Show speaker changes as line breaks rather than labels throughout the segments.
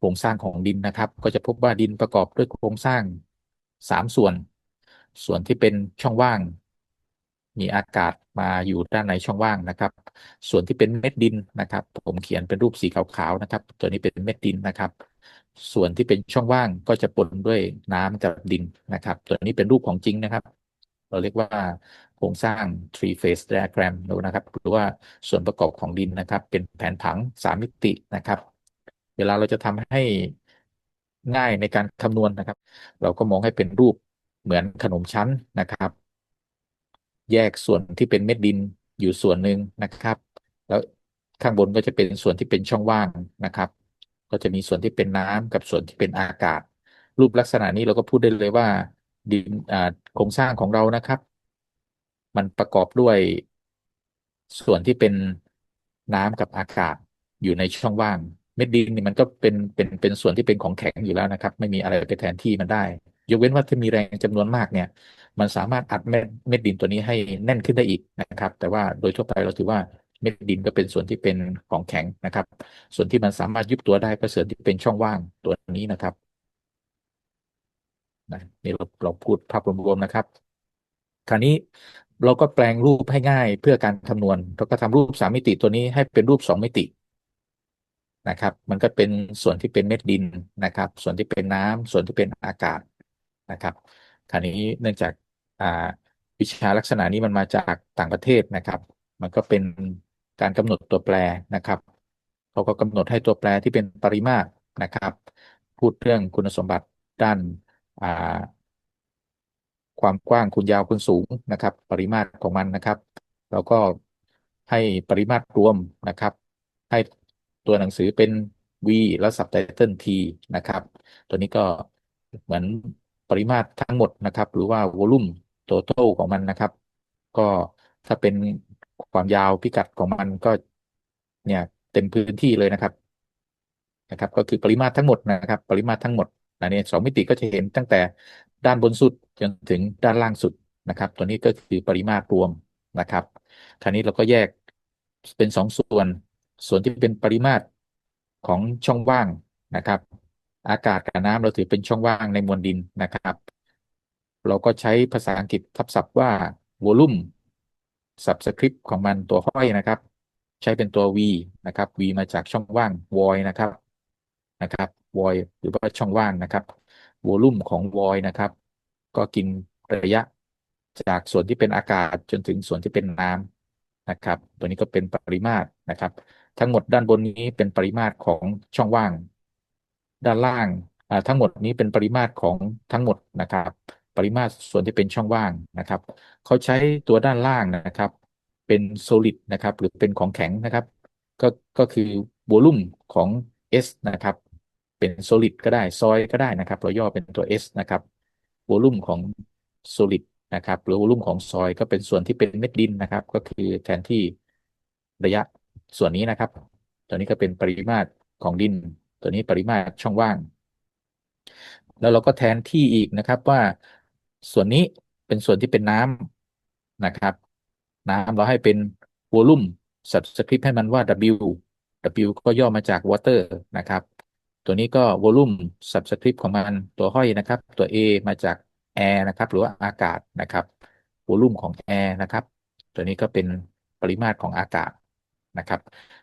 โครงสร้างของดินนะครับ ก็จะพบว่าดินประกอบด้วยโครงสร้างสามส่วน ส่วนที่เป็นช่องว่าง มีอากาศมาอยู่ด้านในช่องว่างนะครับ ส่วนที่เป็นเม็ดดินนะครับ ผมเขียนเป็นรูปสีขาวๆนะครับ ตัวนี้เป็นเม็ดดินนะครับ ส่วนที่เป็นช่องว่างก็จะปนด้วยน้ำกับดินนะครับ ตัวนี้เป็นรูปของจริงนะครับ เราเรียกว่าโครงสร้าง three phase diagram นะครับ หรือว่าส่วนประกอบของดินนะครับ เป็นแผนผังสามมิตินะครับ เวลาเราจะทำให้ง่ายในการคำนวณนะครับ เราก็มองให้เป็นรูปเหมือนขนมชั้นนะครับ แยกส่วนที่เป็นเม็ดดินอยู่ส่วนหนึ่งนะครับ แล้วข้างบนก็จะเป็นส่วนที่เป็นช่องว่างนะครับ ก็จะมีส่วนที่เป็นน้ำกับส่วนที่เป็นอากาศ รูปลักษณะนี้เราก็พูดได้เลยว่าดินโครงสร้างของเรานะครับ มันประกอบด้วยส่วนที่เป็นน้ำกับอากาศอยู่ในช่องว่าง เม็ดดินนี่มันก็เป็นเป็นเป็นส่วนที่เป็นของแข็งอยู่แล้วนะครับ ไม่มีอะไรไปแทนที่มันได้ ยกเว้นว่าถ้ามีแรงจำนวนมากเนี่ย มันสามารถอัดเม็ดเม็ดดินตัวนี้ให้แน่นขึ้นได้อีกนะครับ แต่ว่าโดยทั่วไปเราถือว่าเม็ดดินก็เป็นส่วนที่เป็นของแข็งนะครับ ส่วนที่มันสามารถยุบตัวได้ก็ส่วนที่เป็นช่องว่างตัวนี้นะครับนี่เราเราพูดภาพรวมๆนะครับ คราวนี้เราก็แปลงรูปให้ง่ายเพื่อการคำนวณเราก็ทำรูปสามมิติตัวนี้ให้เป็นรูปสองมิติ นะครับ มันก็เป็นส่วนที่เป็นเม็ดดินนะครับ ส่วนที่เป็นน้ำส่วนที่เป็นอากาศนะครับคราวนี้เนื่องจากวิชาลักษณะนี้มันมาจากต่างประเทศนะครับ มันก็เป็นการกำหนดตัวแปรนะครับเขาก็กำหนดให้ตัวแปรที่เป็นปริมาตรนะครับ พูดเรื่องคุณสมบัติด้านความกว้างคูณยาวคูณสูงนะครับ ปริมาตรของมันนะครับเราก็ให้ปริมาตรรวมนะครับ ให้ ตัวหนังสือเป็น v แล้วสับไตเติล t นะครับ ตัวนี้ก็เหมือนปริมาตรทั้งหมดนะครับ หรือว่าวอลุ่ม total ของมันนะครับ ก็ถ้าเป็นความยาวพิกัดของมันก็เนี่ยเต็มพื้นที่เลยนะครับนะครับ ก็คือปริมาตรทั้งหมดนะครับ ปริมาตรทั้งหมดอันนี้สองมิติก็จะเห็นตั้งแต่ด้านบนสุดจนถึงด้านล่างสุดนะครับ ตัวนี้ก็คือปริมาตรรวมนะครับคราวนี้เราก็แยกเป็นสองส่วน ส่วนที่เป็นปริมาตรของช่องว่างนะครับ อากาศกับน้ำเราถือเป็นช่องว่างในมวลดินนะครับ เราก็ใช้ภาษาอังกฤษทับศัพท์ว่า volume subscript ของมันตัวห้อยนะครับ ใช้เป็นตัว v นะครับ v มาจากช่องว่าง void นะครับนะครับ void หรือว่าช่องว่างนะครับ volume ของ void นะครับ ก็กินระยะจากส่วนที่เป็นอากาศจนถึงส่วนที่เป็นน้ำนะครับ ตัวนี้ก็เป็นปริมาตรนะครับ ทั้งหมดด้านบนนี้เป็นปริมาตรของช่องว่าง ด้านล่างทั้งหมดนี้เป็นปริมาตรของทั้งหมดนะครับ ปริมาตรส่วนที่เป็นช่องว่างนะครับ เขาใช้ตัวด้านล่างนะครับ เป็น solid นะครับ หรือเป็นของแข็งนะครับ ก็ก็คือ volume ของ S นะครับ เป็น solid ก็ได้ซอยก็ได้นะครับ เราย่อเป็นตัว S นะครับวอลุ่มของ solid นะครับ หรือวอลุ่มของซอยก็เป็นส่วนที่เป็นเม็ดดินนะครับ ก็คือแทนที่ระยะ ส่วนนี้นะครับ ตัวนี้ก็เป็นปริมาตรของดิน ตัวนี้ปริมาตรช่องว่าง แล้วเราก็แทนที่อีกนะครับว่าส่วนนี้เป็นส่วนที่เป็นน้ำนะครับ น้ำเราให้เป็นวอลุ่ม subscript ให้มันว่า W W ก็ย่อมาจาก water นะครับ ตัวนี้ก็วอลุ่ม subscript ของมันตัวห้อยนะครับ ตัว A มาจาก air นะครับ หรือว่าอากาศนะครับวอลุ่มของ air นะครับ ตัวนี้ก็เป็นปริมาตรของอากาศ นะครับ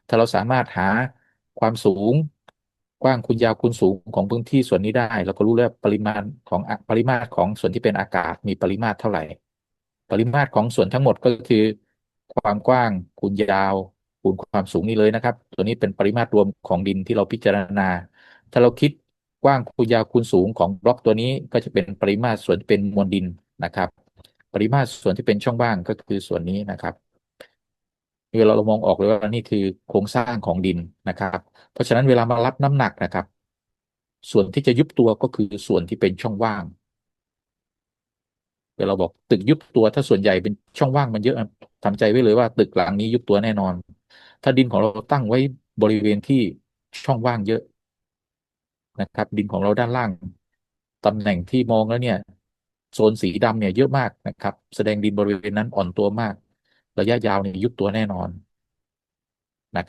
ถ้าเราสามารถหาความสูงกว้างคูณยาวคูณสูงของพื้นที่ส่วนนี้ได้ เราก็รู้แล้วปริมาณของปริมาตรของส่วนที่เป็นอากาศมีปริมาตรเท่าไหร่ ปริมาตรของส่วนทั้งหมดก็คือ ความกว้างคูณยาวคูณความสูงนี่เลยนะครับ ตัวนี้เป็นปริมาตรรวมของดินที่เราพิจารณา ถ้าเราคิดกว้างคูณยาวคูณสูงของบล็อกตัวนี้ก็จะเป็นปริมาตรส่วนเป็นมวลดินนะครับ ปริมาตรส่วนที่เป็นช่องว่างก็คือส่วนนี้นะครับ เวลาเรามองออกเลยว่านี่คือโครงสร้างของดินนะครับ เพราะฉะนั้นเวลามารับน้ำหนักนะครับ ส่วนที่จะยุบตัวก็คือส่วนที่เป็นช่องว่างเวลาเราบอกตึกยุบตัวถ้าส่วนใหญ่เป็นช่องว่างมันเยอะทำใจไว้เลยว่า ตึกหลังนี้ยุบตัวแน่นอน ถ้าดินของเราตั้งไว้บริเวณที่ช่องว่างเยอะนะครับ ดินของเราด้านล่างตำแหน่งที่มองแล้วเนี่ยโซนสีดำเนี่ยเยอะมากนะครับ แสดงดินบริเวณนั้นอ่อนตัวมาก ระยะยาวเนี่ยยุบตัวแน่นอน